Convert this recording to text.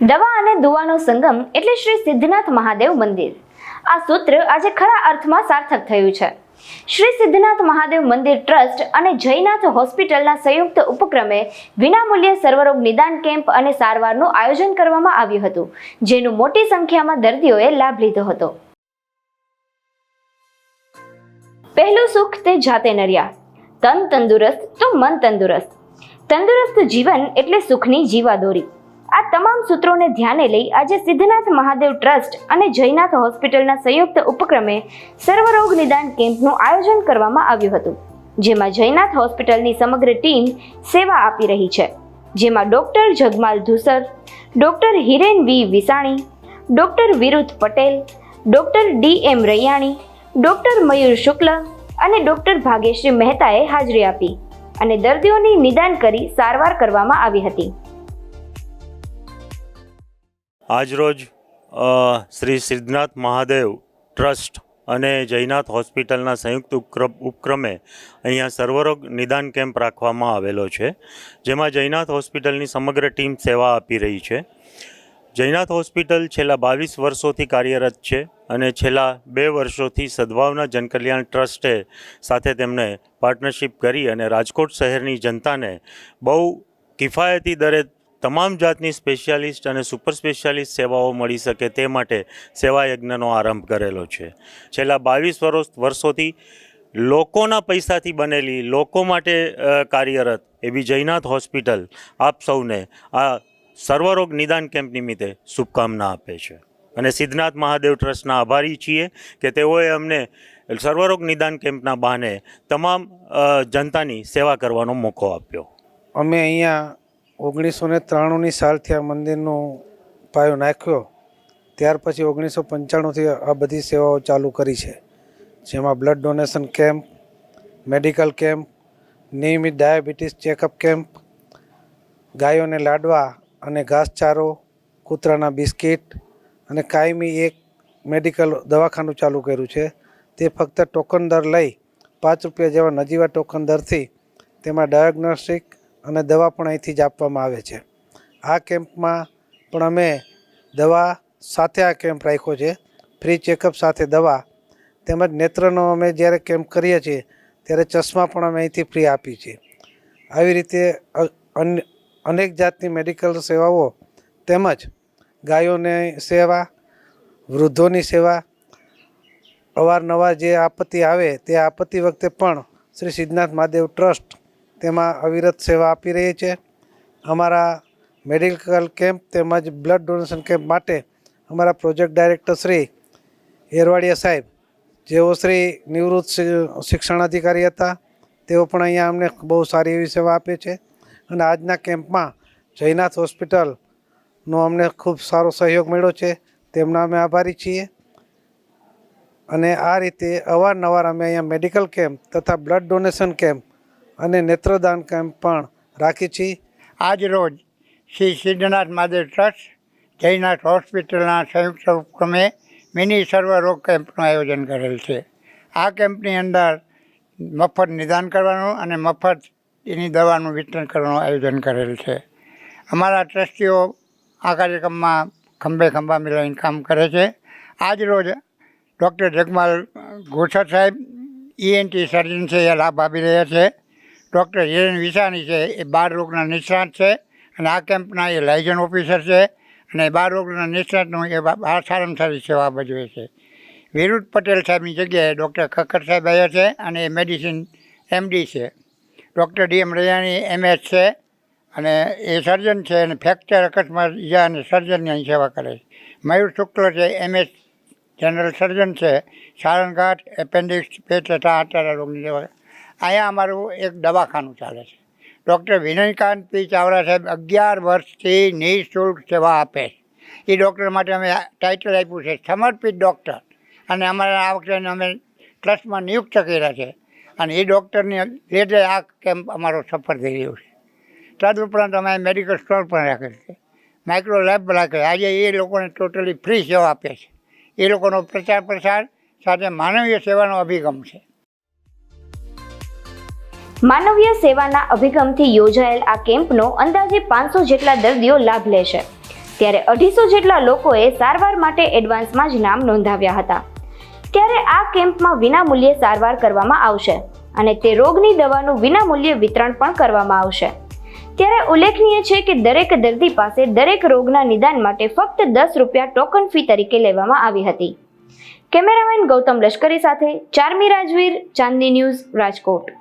દવા અને દુવાનો સંગમ એટલે શ્રી સિદ્ધનાથ મહાદેવ મંદિર. આ સૂત્ર આજે ખરા અર્થમાં સાર્થક થયું છે. શ્રી સિદ્ધનાથ મહાદેવ મંદિર ટ્રસ્ટ અને જયનાથ હોસ્પિટલના સંયુક્ત ઉપક્રમે વિનામૂલ્યે સર્વરોગ નિદાન કેમ્પ અને સારવારનું આયોજન કરવામાં આવ્યું હતું, જેનું મોટી સંખ્યામાં દર્દીઓએ લાભ લીધો હતો. પહેલું સુખ તે જાતે નર્યા, તન તંદુરસ્ત તો મન તંદુરસ્ત. તંદુરસ્ત જીવન એટલે સુખની જીવાદોરી. આ તમામ સૂત્રોને ધ્યાને લઈ આજે સિદ્ધનાથ મહાદેવ ટ્રસ્ટ અને જયનાથ હોસ્પિટલના સંયુક્ત ઉપક્રમે સર્વરોગ નિદાન કેમ્પનું આયોજન કરવામાં આવ્યું હતું, જેમાં જયનાથ હોસ્પિટલની સમગ્ર ટીમ સેવા આપી રહી છે. જેમાં doctor Jagmal Dhusar, doctor Hiren V Visani, doctor વિરુદ્ધ Patel, doctor D M Raiyani, doctor Mayur Shukla અને ડોક્ટર ભાગ્યશ્રી મહેતાએ હાજરી આપી અને દર્દીઓની નિદાન કરી સારવાર કરવામાં આવી હતી. આજરોજ શ્રી સિદ્ધનાથ મહાદેવ ટ્રસ્ટ અને જયનાથ હોસ્પિટલના સંયુક્ત ઉપક્ર- ઉપક્રમે અહીંયા સર્વરોગ નિદાન કેમ્પ રાખવામાં આવેલો છે, જેમાં જયનાથ હોસ્પિટલની સમગ્ર ટીમ સેવા આપી રહી છે. જયનાથ હોસ્પિટલ છેલ્લા બાવીસ વર્ષોથી કાર્યરત છે અને છેલ્લા બે વર્ષોથી સદભાવના જનકલ્યાણ ટ્રસ્ટે સાથે તેમણે પાર્ટનરશિપ કરી અને રાજકોટ શહેરની જનતાને બહુ કિફાયતી દરે તમામ જાતની સ્પેશિયાલિસ્ટ અને સુપર સ્પેશિયાલિસ્ટ સેવાઓ મળી શકે તે માટે સેવા યજ્ઞનો આરંભ કરેલો છે. છેલ્લા બાવીસ વર્ષ વર્ષોથી લોકોના પૈસાથી બનેલી, લોકો માટે કાર્યરત એવી જયનાથ હોસ્પિટલ આપ સૌને આ સર્વરોગ નિદાન કેમ્પ નિમિત્તે શુભકામના આપે છે. અને સિદ્ધનાથ મહાદેવ ટ્રસ્ટના આભારી છીએ કે તેઓએ અમને સર્વરોગ નિદાન કેમ્પના બહાને તમામ જનતાની સેવા કરવાનો મોકો આપ્યો. અમે અહીંયા ઓગણીસો ને ત્રાણુંની સાલથી આ મંદિરનો પાયો નાખ્યો. ત્યાર પછી ઓગણીસો પંચાણુંથી આ બધી સેવાઓ ચાલુ કરી છે. જેમાં blood donation camp medical camp નિયમિત ડાયાબિટીસ ચેકઅપ કેમ્પ ગાયોને લાડવા અને ઘાસચારો, કૂતરાના બિસ્કિટ અને કાયમી એક મેડિકલ દવાખાનું ચાલુ કર્યું છે. તે ફક્ત ટોકન દર લઈ પાંચ રૂપિયા જેવા નજીવા ટોકન દરથી તેમાં ડાયગ્નોસ્ટિક અને દવા પણ અહીંથી જ આપવામાં આવે છે. આ કેમ્પમાં પણ અમે દવા સાથે આ કેમ્પ રાખ્યો છે. ફ્રી ચેકઅપ સાથે દવા. તેમજ નેત્રનો અમે જ્યારે કેમ્પ કરીએ છીએ, ત્યારે ચશ્મા પણ અમે અહીંથી ફ્રી આપીએ છીએ. આવી રીતે અનેક જાતની મેડિકલ સેવાઓ તેમજ ગાયોની સેવા, વૃદ્ધોની સેવા, અવારનવાર જે આપત્તિ આવે તે આપત્તિ વખતે પણ શ્રી સિદ્ધનાથ મહાદેવ ટ્રસ્ટ તેમાં અવિરત સેવા આપી રહી છે. અમારા મેડિકલ કેમ્પ તેમજ બ્લડ ડોનેશન કેમ્પ માટે અમારા પ્રોજેક્ટ ડાયરેક્ટર શ્રી એરવાડિયા સાહેબ, જેઓ શ્રી નિવૃત્ત શિક્ષણ અધિકારી હતા, તેઓ પણ અહીંયા અમને બહુ સારી એવી સેવા આપે છે. અને આજના કેમ્પમાં જયનાથ હોસ્પિટલનો અમને ખૂબ સારો સહયોગ મળ્યો છે. તેમના અમે આભારી છીએ. અને આ રીતે અવારનવાર અમે અહીંયા મેડિકલ કેમ્પ તથા બ્લડ ડોનેશન કેમ્પ અને નેત્રદાન કેમ્પ પણ રાખી છીએ આજ રોજ શ્રી સિદ્ધનાથ મહાદેવ ટ્રસ્ટ, જયનાથ હોસ્પિટલના સંયુક્ત ઉપક્રમે મિની સર્વ રોગ કેમ્પનું આયોજન કરેલ છે. આ કેમ્પની અંદર મફત નિદાન કરવાનું અને મફત એની દવાનું વિતરણ કરવાનું આયોજન કરેલ છે. અમારા ટ્રસ્ટીઓ આ કાર્યક્રમમાં ખંભે ખંભા મિલાવીને કામ કરે છે. આજ રોજ ડૉક્ટર જગમાલ ગોસર સાહેબ ઈએનટી સર્જન છે એ લાભ આપી રહ્યા છે. ડૉક્ટર હિરેન વિસાની છે, એ બાળ રોગના નિષ્ણાત છે અને આ કેમ્પના એ લાયઝન ઓફિસર છે અને બાળ રોગના નિષ્ણાતનું એ બા- બા- સારામાં સારી સેવા ભજવે છે. વિરુદ્ધ પટેલ સાહેબની જગ્યાએ ડૉક્ટર ખક્કર સાહેબ આવ્યા છે અને એ મેડિસિન એમડી છે. Doctor D M Raiyani MS છે અને એ સર્જન છે અને ફ્રેક્ચર અકસ્માત ઈજા અને સર્જનની અહીં સેવા કરે છે. મયુર શુક્લ છે એમએસ જનરલ સર્જન છે. સારણઘાટ એપેન્ડિક્સ પેટ તથા આટારા રોગની સેવા અહીંયા અમારું એક દવાખાનું ચાલે છે. ડૉક્ટર વિનયકાંત પી. ચાવડા સાહેબ અગિયાર વર્ષથી નિઃશુલ્ક સેવા આપે છે. એ ડૉક્ટર માટે અમે ટાઇટલ આપ્યું છે, સમર્પિત ડૉક્ટર અને અમારા આ વખતે અમે ટ્રસ્ટમાં નિયુક્ત કર્યા છે. અને એ ડૉક્ટરની લીધે આ કેમ્પ અમારો સફળ થઈ રહ્યો છે. તદઉપરાંત અમે મેડિકલ સ્ટોર પણ રાખેલ છે. માઇક્રો લેબ રાખેલ આજે એ લોકોને ટોટલી ફ્રી સેવા આપે છે. એ લોકોનો પ્રચાર પ્રસાર સાથે માનવીય સેવાનો અભિગમ છે. માનવીય સેવાના અભિગમથી યોજાયેલ આ કેમ્પનો અંદાજે પાંચસો જેટલા દર્દીઓ લાભ લેશે ત્યારે અઢીસો જેટલા લોકોએ સારવાર માટે એડવાન્સમાં જ નામ નોંધાવ્યા હતા. ત્યારે આ કેમ્પમાં વિનામૂલ્યે સારવાર કરવામાં આવશે અને તે રોગની દવાનું વિનામૂલ્યે વિતરણ પણ કરવામાં આવશે. ત્યારે ઉલ્લેખનીય છે કે દરેક દર્દી પાસે દરેક રોગના નિદાન માટે ફક્ત દસ રૂપિયા ટોકન ફી તરીકે લેવામાં આવી હતી. કેમેરામેન ગૌતમ લશ્કરી સાથે, ચારમી રાજવીર ચાંદની ન્યૂઝ રાજકોટ.